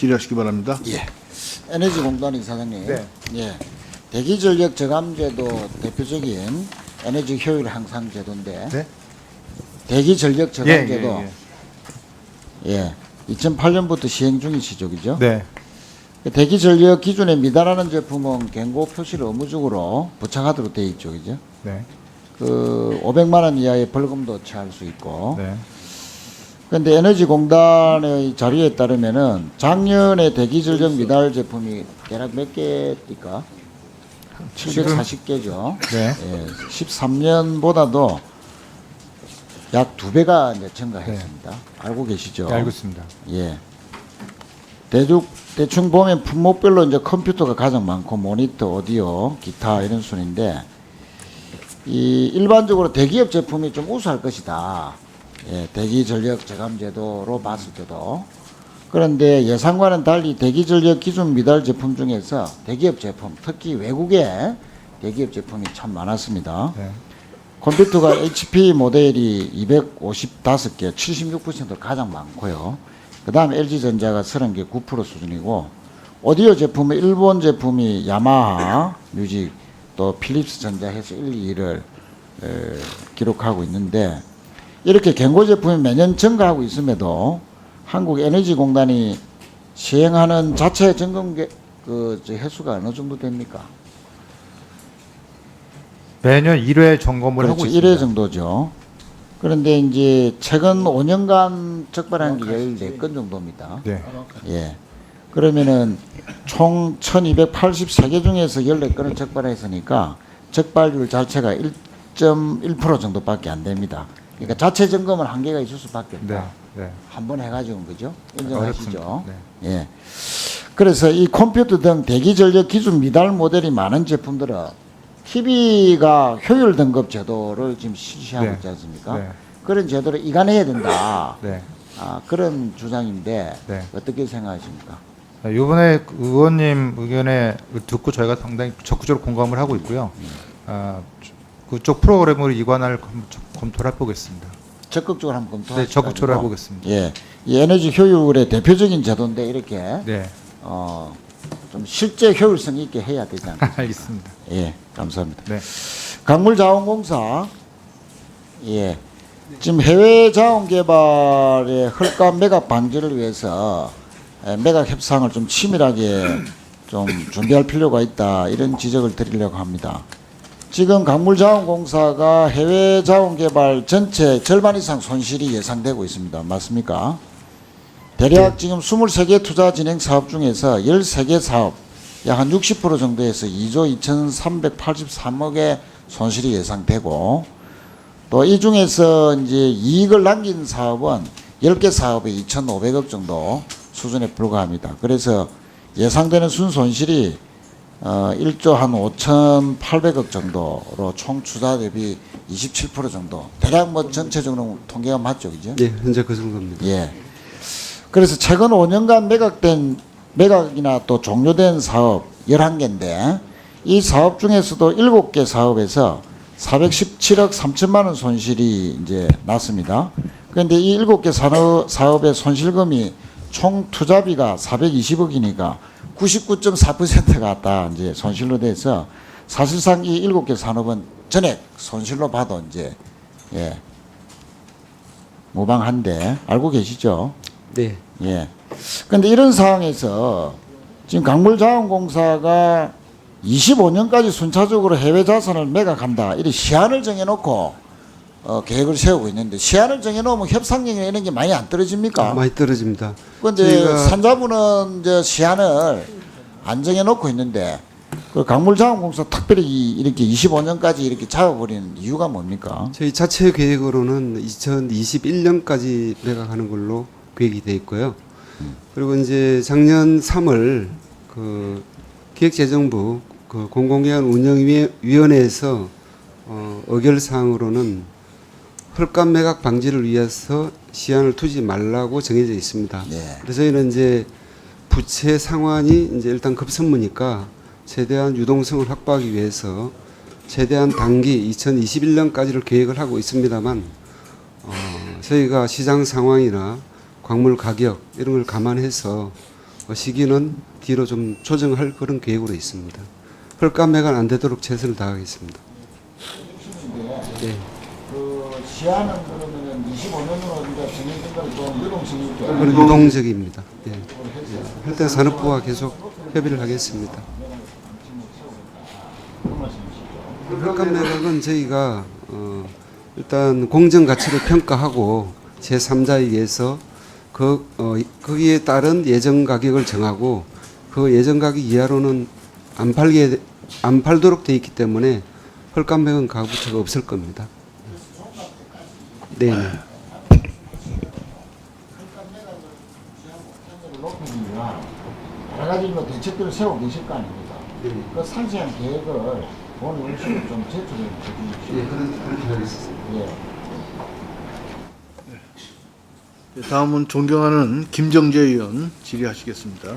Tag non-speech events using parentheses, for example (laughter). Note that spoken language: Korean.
질의하시기 바랍니다. 예. 에너지공단 이사장님. 네. 예. 대기전력 저감제도 대표적인 에너지 효율 향상 제도인데 네. 대기전력 저감제도 예, 예, 예. 2008년부터 시행 중인 시적이죠. 네. 대기전력 기준에 미달하는 제품은 경고 표시를 의무적으로 부착하도록 돼 있죠, 그죠? 네. 그 500만 원 이하의 벌금도 처할 수 있고. 네. 그런데 에너지공단의 자료에 따르면은 작년에 대기전력 미달 제품이 대략 몇 개입니까? 740개죠. 네. 예, 13년보다도 약 두 배가 이제 증가했습니다. 알고 계시죠? 네, 알고 있습니다. 예. 대충, 대충 보면 품목별로 이제 컴퓨터가 가장 많고 모니터, 오디오, 기타 이런 순인데 이 일반적으로 대기업 제품이 좀 우수할 것이다. 예, 대기 전력 저감 제도로 봤을 때도 그런데 예상과는 달리 대기 전력 기준 미달 제품 중에서 대기업 제품, 특히 외국의 대기업 제품이 참 많았습니다. 네. 컴퓨터가 HP 모델이 255개, 76% 가장 많고요. 그 다음에 LG전자가 30개, 9% 수준이고, 오디오 제품은 일본 제품이 야마하, 뮤직, 또 필립스 전자 해서 1, 2를 기록하고 있는데, 이렇게 경고 제품이 매년 증가하고 있음에도 한국에너지공단이 시행하는 자체 점검 개- 그저 횟수가 어느 정도 됩니까? 매년 1회 점검을 하고 그렇죠. 있습니다. 1회 정도죠. 그런데 이제 최근 5년간 적발한 게 14건 정도입니다. 네. 예. 그러면은 총 1283개 중에서 14건을 적발했으니까 적발률 자체가 1.1% 정도밖에 안 됩니다. 그러니까 자체 점검은 한계가 있을 수밖에 없다. 네. 네. 한번 해가지고는 그죠? 인정하시죠? 네. 예. 그래서 이 컴퓨터 등 대기 전력 기준 미달 모델이 많은 제품들은 TV가 효율 등급 제도를 지금 실시하고 네. 있지 않습니까? 네. 그런 제도를 이관해야 된다. 네. 아, 그런 주장인데 네. 어떻게 생각하십니까? 이번에 의원님 의견에 듣고 저희가 상당히 적극적으로 공감을 하고 있고요. 아, 그쪽 프로그램을 이관할 검, 검토를 해보겠습니다. 적극적으로 한번 검토하시고 네, 적극적으로 해보겠습니다. 예. 이 에너지 효율의 대표적인 제도인데 이렇게 네, 어, 좀 실제 효율성 있게 해야 되지 않겠습니까? (laughs) 알겠습니다. 예, 감사합니다. 네, 강물자원공사 예 지금 해외 자원 개발의 헐값 매각 방지를 위해서 에, 매각 협상을 좀 치밀하게 좀 준비할 필요가 있다 이런 지적을 드리려고 합니다. 지금 강물자원공사가 해외 자원 개발 전체 절반 이상 손실이 예상되고 있습니다. 맞습니까? 대략 지금 23개 투자 진행 사업 중에서 13개 사업 약 한 60% 정도에서 2조 2,383억의 손실이 예상되고 또 이 중에서 이제 이익을 남긴 사업은 10개 사업에 2,500억 정도 수준에 불과합니다. 그래서 예상되는 순손실이 어 1조 한 5,800억 정도로 총 투자 대비 27% 정도. 대략 뭐 전체적으로 통계가 맞죠, 그죠? 예, 현재 그 정도입니다. 예. 그래서 최근 5년간 매각된 매각이나 또 종료된 사업 11개인데 이 사업 중에서도 7개 사업에서 417억 3천만 원 손실이 이제 났습니다. 그런데 이 7개 산업, 사업의 손실금이 총 투자비가 420억이니까 99.4%가 다 이제 손실로 돼서 사실상 이 7개 산업은 전액 손실로 봐도 이제 예. 무방한데 알고 계시죠? 네. 예. 근데 이런 상황에서 지금 강물자원공사가 25년까지 순차적으로 해외 자산을 매각한다. 이런 시한을 정해놓고 어, 계획을 세우고 있는데 시한을 정해놓으면 협상력이나 이런 게 많이 안 떨어집니까? 많이 떨어집니다. 그런데 산자부는 이제 시한을 안 정해 놓고 있는데 그 강물자원공사 특별히 이- 이렇게 25년까지 이렇게 잡아버리는 이유가 뭡니까? 저희 자체 계획으로는 2021년까지 매각하는 걸로 계획이 돼 있고요. 그리고 이제 작년 3월 그 기획재정부 그 공공기관 운영위원회에서 어, 의결 사항으로는 헐값 매각 방지를 위해서 시한을 두지 말라고 정해져 있습니다. 네. 그래서 저희는 이제 부채 상환이 이제 일단 급선무니까 최대한 유동성을 확보하기 위해서 최대한 단기 2021년까지를 계획을 하고 있습니다만 어, 저희가 시장 상황이나 광물 가격 이런 걸 감안해서 어, 시기는 뒤로 좀 조정할 그런 계획으로 있습니다. 헐값 매각 안 되도록 최선을 다하겠습니다. 네. 그 시한은 그러면은 25년으로 이제 좀 유동적입니다. 예. 할때 산업부와 계속 협의를 하겠습니다. 헐값 매각은 저희가 어, 일단 공정 가치를 평가하고 제 3자에 의해서 그 어, 거기에 따른 예정 가격을 정하고 그 예정 가격 이하로는 안 팔게 돼- 안 팔도록 돼 있기 때문에 헐값 매각 가부처가 없을 겁니다. 네. 네. 높이기 위한 여러 가지 뭐 대책들을 세우고 계실 거 아닙니까? 그 상세한 계획을 본 원수로 좀 제출해 주십시오. 예, 그런 그렇게 하겠습니다. 예. 네, 다음은 존경하는 김정재 의원 질의하시겠습니다.